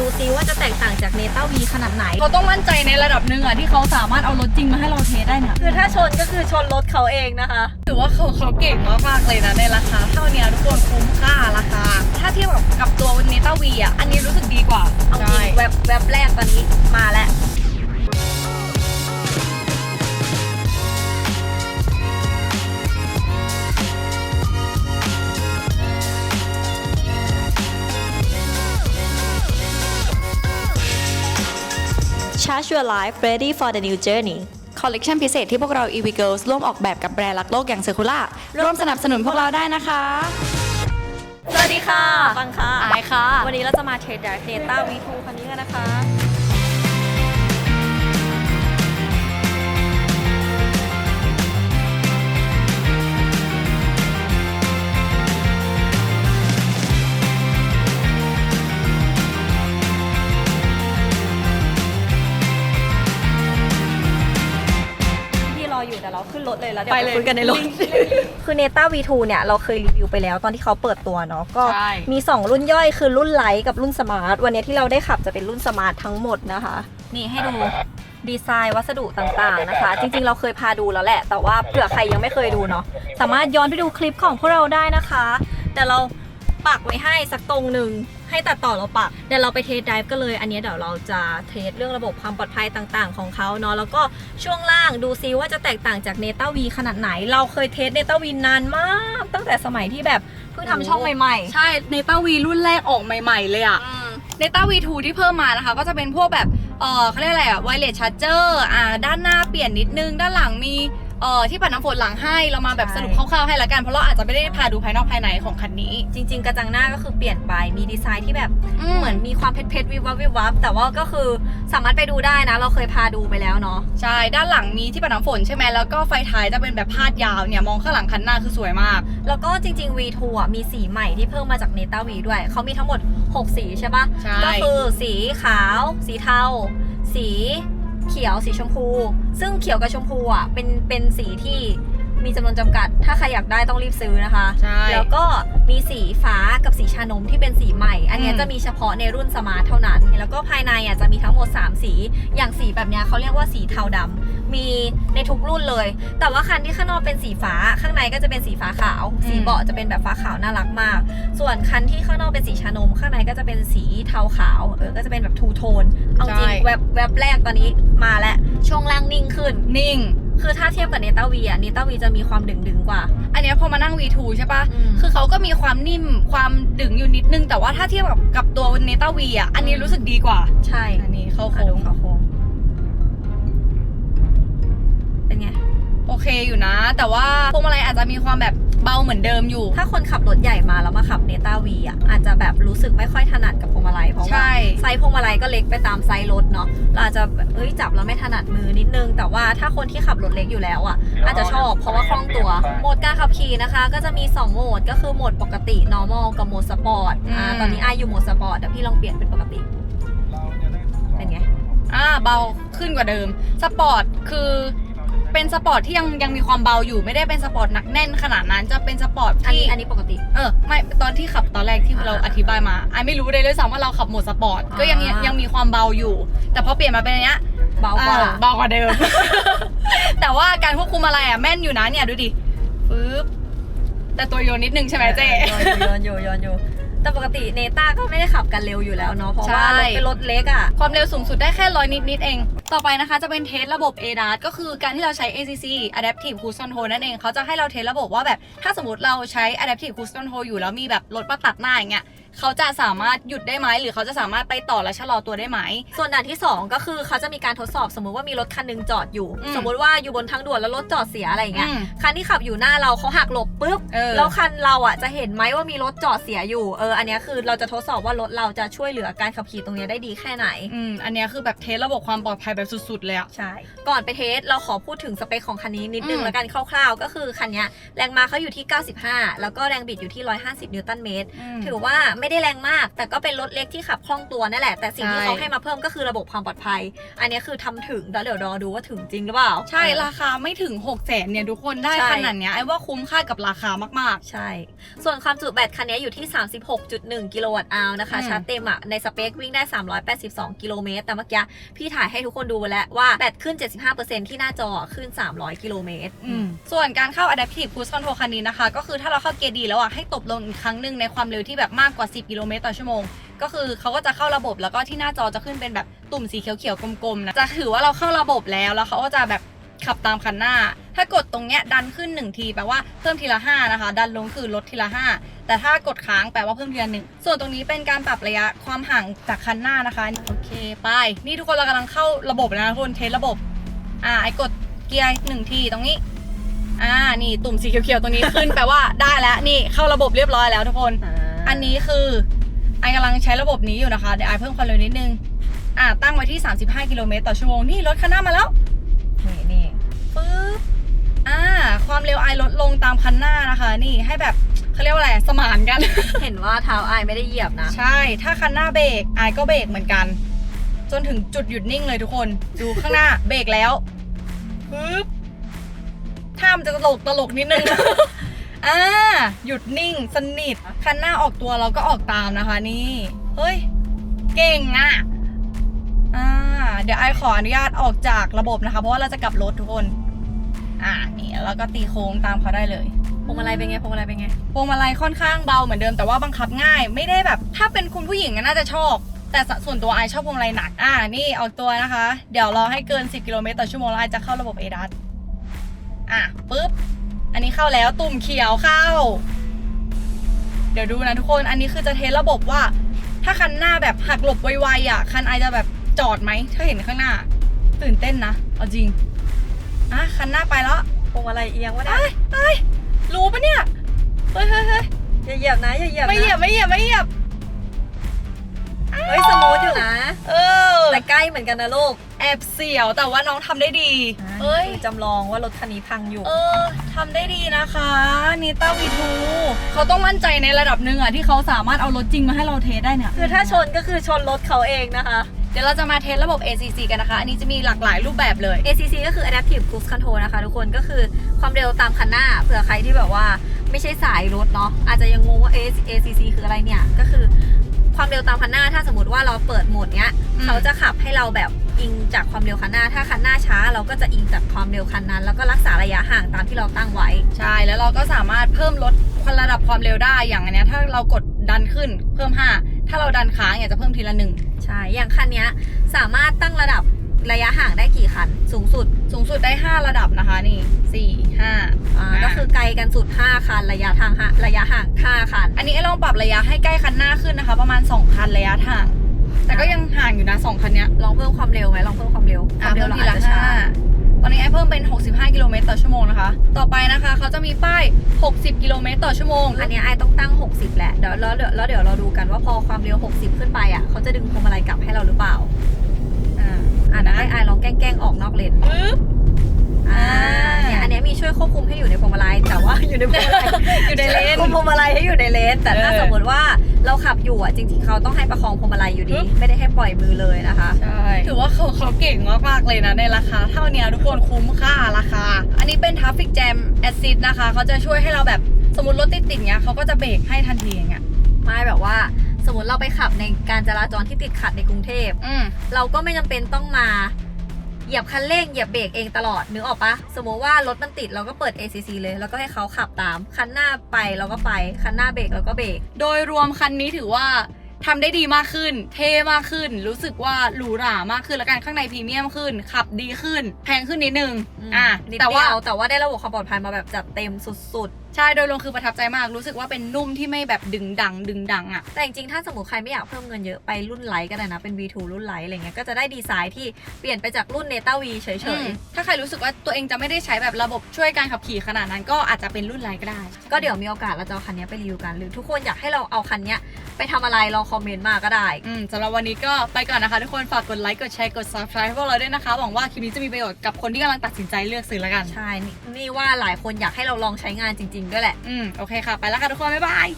ดูซิว่าจะแตกต่างจากเนต้าวีขนาดไหน เขาต้องมั่นใจในระดับหนึ่งอะที่เขาสามารถเอารถจริงมาให้เราเทสได้เนี่ยคือถ้าชนก็คือชนรถเขาเองนะคะถือว่าเขาเขาเก่งมากๆเลยนะในราคาเท่าเนี้ยทุกคนคุ้มค่าราคา ถ้าเทียบกับกับตัวเนต้าวีอะอันนี้รู้สึกดีกว่าเอาจริงแวบแวบแรกตอนนี้มาแล้ว Charge your life ready for the new journey คอลเลกชันพิเศษที่พวกเรา EV Girls ร่วมออกแบบกับแบรนด์รักโลกอย่างเซอร์คูล่าร่วมสนับสนุนพวกเราได้นะคะ สวัสดีค่ะฟังค่ะ อายค่ะ วันนี้เราจะมาเทรดดาร์เนต้า V2 คันนี้กันนะคะ แล้วเดี๋ยวไปไปเลยคุยกันในรถ คือเนต้า V2 เนี่ย เราเคยรีวิวไปแล้วตอนที่เขาเปิดตัวเนาะก็ใช่ มี 2 รุ่นย่อยคือรุ่นไลท์กับรุ่นสมาร์ท วันนี้ที่เราได้ขับจะเป็นรุ่นสมาร์ททั้งหมดนะคะ นี่ให้ดูดีไซน์วัสดุต่างๆนะคะ จริงๆ เราเคยพาดูแล้วแหละ แต่ว่าเผื่อใครยังไม่เคยดูเนาะสามารถย้อนไปดูคลิปของพวกเราได้นะคะ แต่เราปักไว้ให้สักตรงหนึ่ง ให้ตัดต่อเราปักเดี๋ยวเราไปเทสไดฟ์กันเลย อันนี้เดี๋ยวเราจะเทสเรื่องระบบความปลอดภัยต่างๆ ของเขาเนาะแล้วก็ช่วงล่างดูซิว่าจะแตกต่างจากเนต้าวีขนาดไหน เราเคยเทสเนต้าวีนานมาก ตั้งแต่สมัยที่แบบเพิ่งทำช่องใหม่ๆ ใช่เนต้าวีรุ่นแรกออกใหม่ ๆ เลยอะอืมเนต้า V2 ที่เพิ่มมานะคะ ก็จะเป็นพวกแบบเออเขาเรียกอะไรอะไวเลสชาร์เจอร์อ่าด้านหน้าเปลี่ยนนิดนึงด้านหลังมี เอ่อที่ปัดน้ำฝนหลังให้เรามาแบบใช่สรุปคร่าวๆให้ละกันเพราะเราอาจจะไม่ได้พาดูภายนอกภายในของคันนี้ จริง ๆ กระจังหน้าก็คือเปลี่ยนไปมีดีไซน์ที่แบบอืม เหมือนมีความเพชรเพชรวิบวับวิบวับแต่ว่าก็คือสามารถไปดูได้นะ เราเคยพาดูไปแล้วเนาะ ใช่ด้านหลังมีที่ปัดน้ำฝนใช่ไหมแล้วก็ไฟท้ายจะเป็นแบบพาดยาวเนี่ยมองข้างหลังคันหน้าคือสวยมาก แล้วก็จริง ๆ V2 อะมีสีใหม่ที่เพิ่มมาจากเนต้า V ด้วย เขามีทั้งหมด 6 สีใช่ปะใช่ ก็คือสีขาว สีเทา สี เขียวสีชมพู ซึ่งเขียวกับชมพูอะเป็นเป็นสีที่ มีจำนวนจำกัด ถ้าใครอยากได้ต้องรีบซื้อนะคะ ใช่แล้วก็มีสีฟ้ากับสีชานมที่เป็นสีใหม่ อันเนี้ยอืม จะมีเฉพาะในรุ่นสมาร์ทเท่านั้น แล้วก็ภายในอะจะมีทั้งหมด 3 สี อย่างสีแบบเนี้ยเขาเรียกว่าสีเทาดำ มีในทุกรุ่นเลย แต่ว่าคันที่ข้างนอกเป็นสีฟ้า ข้างในก็จะเป็นสีฟ้าขาวสีเบาะจะเป็นแบบฟ้าขาวน่ารักมาก ส่วนคันที่ข้างนอกเป็นสีชานม ข้างในก็จะเป็นสีเทาขาว เออ ก็จะเป็นแบบทูโทน เอาจริงใช่ แวบแวบแรกตอนนี้มาแล้วช่วงล่างนิ่งขึ้น นิ่ง คือถ้าเทียบกับเนต้าวีอะเนต้าวีจะมีความดึงดึงๆกว่า อันเนี้ยพอมานั่ง V2 ใช่ปะอืม คือเขาก็มีความนิ่มความดึงอยู่นิดนึง แต่ว่าถ้าเทียบกับกับตัวเนต้าวีอะอันนี้รู้สึกดีกว่า ใช่อันนี้เข้าอะโค้ดูงเขาโค้งเป็นไง โอเคอยู่นะ แต่ว่าพวงมาลัยอาจจะมีความแบบ เบาเหมือนเดิมอยู่ ถ้าคนขับรถใหญ่มาแล้วมาขับเนต้าวีอะอาจจะแบบรู้สึกไม่ค่อยถนัดกับพวงมาลัยเพราะใช่ว่าไซส์พวงมาลัยก็เล็กไปตามไซส์รถเนาะเราอาจจะแบบเอ้ยจับแล้วไม่ถนัดมือนิดนึง แต่ว่าถ้าคนที่ขับรถเล็กอยู่แล้วอะอาจจะชอบเพราะว่าคล่องตัวโหมดการขับขี่นะคะ ก็จะมี 2 โหมดก็คือโหมดปกติ normal กับโหมดสปอร์ตอ่าอืมตอนนี้อายอยู่โหมดสปอร์ตเดี๋ยวพี่ลองเปลี่ยนเป็นปกติเป็นไงอ่าเบาขึ้นกว่าเดิมสปอร์ตคือ เป็นสปอร์ตที่ยังยังมีความเบาอยู่ไม่ได้เป็นสปอร์ตหนักแน่นขนาดนั้นจะเป็นสปอร์ตอันที่นี้อันนี้ปกติ เออไม่ตอนที่ขับตอนแรกที่อ่าเราอธิบายมาไอไม่รู้เลยด้วยซ้ำว่าเราขับโหมดสปอร์ตก็ยังอ่ายัยังมีความเบาอยู่ แต่พอเปลี่ยนมาเป็นอันเนี้ย เบากว่า อ่เบากว่าเดิม แต่ว่าการควบคุมอะไรอะแม่นอยู่นะเนี่ยดูดิปึ๊บแต่ตัวโยนนิดนึงใช่ไหมเจ๊ โยนโยนโยนโยน แต่ปกติเนต้าก็ไม่ได้ขับกันเร็วอยู่แล้วเนาะเพราะว่าใช่รถเป็นรถเล็กอะความเร็วสูงสุดได้แค่ร้อยนิดนิดๆเอง ต่อไปนะคะจะเป็นเทสระบบ ADAS ก็คือการที่เราใช้ ACC Adaptive Cruise Control นั่นเองเขาจะให้เราเทสระบบว่าแบบถ้าสมมติเราใช้ Adaptive Cruise Control อยู่แล้วมีแบบรถมาตัดหน้าอย่างเงี้ย เขาจะสามารถหยุดได้ไหมหรือเขาจะสามารถไปต่อและชะลอตัวได้ไหม ส่วนด่านที่ 2 ก็คือเขาจะมีการทดสอบสมมุติว่ามีรถคันหนึงจอดอยู่ อืมสมมุติว่าอยู่บนทางด่วนแล้วรถจอดเสียอะไรอย่างเงี้ยอืมคันที่ขับอยู่หน้าเราเขาหักหลบปุ๊บเออ แล้วคันเราอะจะเห็นไหมว่ามีรถจอดเสียอยู่เอออันเนี้ยคือเราจะทดสอบว่ารถเราจะช่วยเหลือการขับขี่ตรงเนี้ยได้ดีแค่ไหน อืมอันเนี้ยคือแบบเทสระบบความปลอดภัยแบบสุดๆเลยอะ ใช่ ก่อนไปเทสเราขอพูดถึงสเปคของคันนี้นิดนึงอืม แล้วกันคร่าวๆ ก็คือคันเนี้ยแรงม้าเขาอยู่ที่ 95 แล้วก็แรงบิดอยู่ที่ 150 นิวตันเมตร ถือว่าไม่ไม่ได้แรงมาก แต่ก็เป็นรถเล็กที่ขับคล่องตัวนั่นแหละ แต่สิ่งที่ใช่เขาให้มาเพิ่มก็คือระบบความปลอดภัย อันนี้คือทำถึงแล้วเดี๋ยวรอดูว่าถึงจริงหรือเปล่า ใช่ ราคาไม่ถึง6 0แสนเนี่ยทุกคนได้ใช่ขนาดเนี้ยไอ้ว่าคุ้มค่ากับราคามากใช่ ส่วนความจุแบตคันนี้อยู่ที่ 36.1 กิโลวัตต์อาวนะคะอืมชาร์จเต็มอะในสเปควิ่งได้ 382 กิโลเมตร แต่เมื่อกี้พี่ถ่ายให้ทุกคนดูไปแล้วว่าแบตขึ้น 75%ที่หน้าจอขึ้น 300 กิโลเมตรๆอืมส่วนการเข้า Adaptive Cruise Control คันนี้นะคะ ก็คือถ้าเราเข้าเกียร์ดีแล้วอะให้ตบลงอีกครั้งหนึ่งในความเร็วที่แบบมากกว่า10กิโลเมตรต่อชั่วโมง ก็คือเขาก็จะเข้าระบบแล้วก็ที่หน้าจอจะขึ้นเป็นแบบตุ่มสีเขียวๆกลมๆนะจะถือว่าเราเข้าระบบแล้วแล้วเขาก็จะแบบขับตามคันหน้า ถ้ากดตรงเนี้ยดันขึ้น 1 ทีแปลว่าเพิ่มทีละ 5 นะคะ ดันลงคือลดทีละ 5 แต่ถ้ากดค้างแปลว่าเพิ่มทีละหนึ่งส่วนตรงนี้เป็นการปรับระยะความห่างจากคันหน้านะคะโอเคไป นี่ทุกคนเรากำลังเข้าระบบแล้วนะทุกคนเทสระบบอ่าไอ้กดเกียร์หนึ่งทีตรงนี้อ่านี่ตุ่มสีเขียวๆตรงนี้ขึ้นแปลว่าได้แล้วนี่เข้าระบบเรียบร้อยแล้วทุกคน อันนี้คือไอกำลังใช้ระบบนี้อยู่นะคะเดี๋ยวไอเพิ่มความเร็วนิดนึงอ่าตั้งไว้ที่ 35 กิโลเมตรต่อชั่วโมงนี่รถคันหน้ามาแล้ว นี่นี่ปึ๊บอ่าความเร็วไอลดลงตามคันหน้านะคะ นี่ให้แบบเขาเรียกว่าอะไรสมานกัน เห็นว่าเท้าอายไม่ได้เหยียบนะ ใช่ ถ้าคันหน้าเบรกไอก็เบรกเหมือนกัน จนถึงจุดหยุดนิ่งเลยทุกคน ดูข้างหน้าเบรกแล้วปึ๊บถ้ามันจะตลกตลกนิดนึง อ่าหยุดนิ่ง สนิท คันหน้าออกตัวเราก็ออกตามนะคะนี่ เฮ้ย เก่งอะอ่า เดี๋ยวไอขออนุญาตออกจากระบบนะคะ เพราะว่าเราจะกลับรถทุกคน อ่านี่แล้วก็ตีโค้งตามเขาได้เลยพวงมาลัยเป็นไงพวงมาลัยเป็นไงพวงมาลัยค่อนข้างเบาเหมือนเดิมแต่ว่าบังคับง่าย ไม่ได้แบบ ถ้าเป็นคุณผู้หญิงน่าจะชอบ แต่ส่วนตัวไอชอบพวงมาลัยหนัก อ่า นี่ออกตัวนะคะ เดี๋ยวรอให้เกิน 10 กิโลเมตรต่อชั่วโมงแล้วไอจะเข้าระบบ a d a s อะปุ๊บ อันนี้เข้าแล้วตุ่มเขียวเข้า เดี๋ยวดูนะทุกคน อันนี้คือจะเทสระบบว่า ถ้าคันหน้าแบบหักหลบไวๆอะ คันไอจะแบบจอดไหม ถ้าเห็นข้างหน้า ตื่นเต้นนะ เอาจริง อะ คันหน้าไปแล้วพวงมาลัยเอียงวะเนี่ยไอ้ไอ้ยรู้ปะเนี่ย เฮ้ยเฮ้ยเฮ้ยอย่าเหยียบนะอย่าเหยียบนะไม่เหยียบไม่เหยียบไม่เหยียบ เฮ้ยสมูทอยู่นะ เออแต่ใกล้เหมือนกันนะลูกแอบเสียวแต่ว่าน้องทำได้ดีเอ้ยจำลองว่ารถคันนี้พังอยู่ เออทำได้ดีนะคะนิต้าวีทูเขาต้องมั่นใจในระดับหนึ่งอะที่เขาสามารถเอารถจริงมาให้เราเทสได้เนี่ย คือถ้าชนก็คือชนรถเขาเองนะคะ เดี๋ยวเราจะมาเทสระบบ ACC กันนะคะ อันนี้จะมีหลากหลายรูปแบบเลย ACC ก็คือ Adaptive Cruise Control นะคะ ทุกคนก็คือความเร็วตามคันหน้าเผื่อใครที่แบบว่าไม่ใช่สายรถเนาะอาจจะยังงงว่า A- ACC คืออะไรเนี่ยก็คือ ความเร็วตามคันหน้า ถ้าสมมติว่าเราเปิดโหมดเนี้ยอืม เขาจะขับให้เราแบบอิงจากความเร็วคันหน้า ถ้าคันหน้าช้า เราก็จะอิงจากความเร็วคันนั้น แล้วก็รักษาระยะห่างตามที่เราตั้งไว้ ใช่แล้วเราก็สามารถเพิ่มลดระดับความเร็วได้อย่างอันเนี้ยถ้าเรากดดันขึ้นเพิ่ม 5 ถ้าเราดันค้างเนี่ยจะเพิ่มทีละหนึ่ง ใช่ อย่างคันเนี้ยสามารถตั้งระดับ ระยะห่างได้กี่คัน สูงสุดสูงสุดได้ 5 ระดับนะคะนี่ 4 5อ่าอ่าก็คือไกลกันสุด 5 คัน ระยะทางห้าระยะห่าง5คัน อันนี้ไอ้ลองปรับระยะให้ใกล้คันหน้าขึ้นนะคะ ประมาณ 2 คันระยะทาง แต่ก็ยังห่างอยู่นะ2คันเนี้ยลองเพิ่มความเร็วไหมลองเพิ่มความเร็วคอะวามเร็เพิ่วมเราทีอาจละจะช้า5ตอนนี้ไอ้เพิ่มเป็น 65 กิโลเมตรต่อชั่วโมงนะคะ ต่อไปนะคะเขาจะมีป้าย 60 กิโลเมตรต่อชั่วโมง อันเนี้ยไอต้องตั้ง 60 แหละเดี๋ยวแล้วเดี๋ยวแล้วเดี๋ยวเราดูกันว่าพอความเร็ว 60 ขึ้นไปอะเขาจะดึงพวงมาลัยกลับให้เราหรือเปล่า อ่าอะนะให้ไอลองแกล้งๆออกนอกเลนปึ๊บอ่าอ่าเนี่ยอันเนี้ยมีช่วยควบคุมให้อยู่ในพวงมาลัยแต่ว่าอยู่ในพวงมาลัยอยู่ในเลนควบคุมพวงมาลัยให้อยู่ในเลนแต่ถ้าเออสมมติว่าเราขับอยู่อะจริงๆเขาต้องให้ประคองพวงมาลัยอยู่ดีปึ๊บไม่ได้ให้ปล่อยมือเลยนะคะใช่ถือว่าเขาเขาเก่งมากๆเลยนะในราคา เท่าเนี้ยทุกคนคุ้มค่าราคา อันนี้เป็น Traffic Jam Assist นะคะเขาจะช่วยให้เราแบบสมมติรถติดๆเนี้ยเขาก็จะเบรกให้ทันทีอย่างเงี้ยไม่แบบว่า สมมติเราไปขับในการจราจรที่ติดขัดในกรุงเทพอืม เราก็ไม่จำเป็นต้องมา เหยียบคันเร่งเหยียบเบรกเองตลอดนึกออกปะสมมติว่ารถมันติดเราก็เปิด ACC เลยแล้วก็ให้เขาขับตาม คันหน้าไปเราก็ไปคันหน้าเบรกเราก็เบรก โดยรวมคันนี้ถือว่าทำได้ดีมากขึ้น เท่มากขึ้น รู้สึกว่าหรูหรามากขึ้นแล้วกันข้างในพรีเมียมขึ้น ขับดีขึ้น แพงขึ้นนิดนึงอะนิดแต่เดีว่ายวแต่ว่าได้ระบบความปลอดภัยมาแบบจัดเต็มสุด ใช่โดยรวมคือประทับใจมากรู้สึกว่าเป็นนุ่มที่ไม่แบบดึงดัง ดึงดังอะๆแต่จริงๆ ถ้าสมมติใครไม่อยากเพิ่มเงินเยอะไปรุ่นไลท์ก็ได้นะ เป็น V2 รุ่นไลท์อะไรเงี้ยก็จะได้ดีไซน์ที่เปลี่ยนไปจากรุ่น Neta V เฉอืมยถ้าใครรู้สึกว่าตัวเองจะไม่ได้ใช้แบบระบบช่วยการขับขี่ขนาดนั้นก็อาจจะเป็นรุ่นไรก็ได้ๆก็เดี๋ยวมีโอกาสเราจะเอาคันนี้ไปรีวิวกันหรือทุกคนอยากให้เราเอาคันนี้ไปทำอะไรลองคอมเมนต์มาก็ได้อืมสำหรับวันนี้ก็ไปก่อนนะคะ ทุกคนฝากกดไลค์กดแชร์กด subscribe ให้พวกเราด้วยนะคะหวังว่าคลิปนี้จะมีประโยชน์กับคนที่กำลังตัดสินใจเลือกซื้อแล้วกันใช่นี่นี่ว่าหลายคนอยากให้เราลองใช้งานจริงๆด้วยแหละ อืม โอเคค่ะ ไปแล้วค่ะทุกคน บ๊ายบาย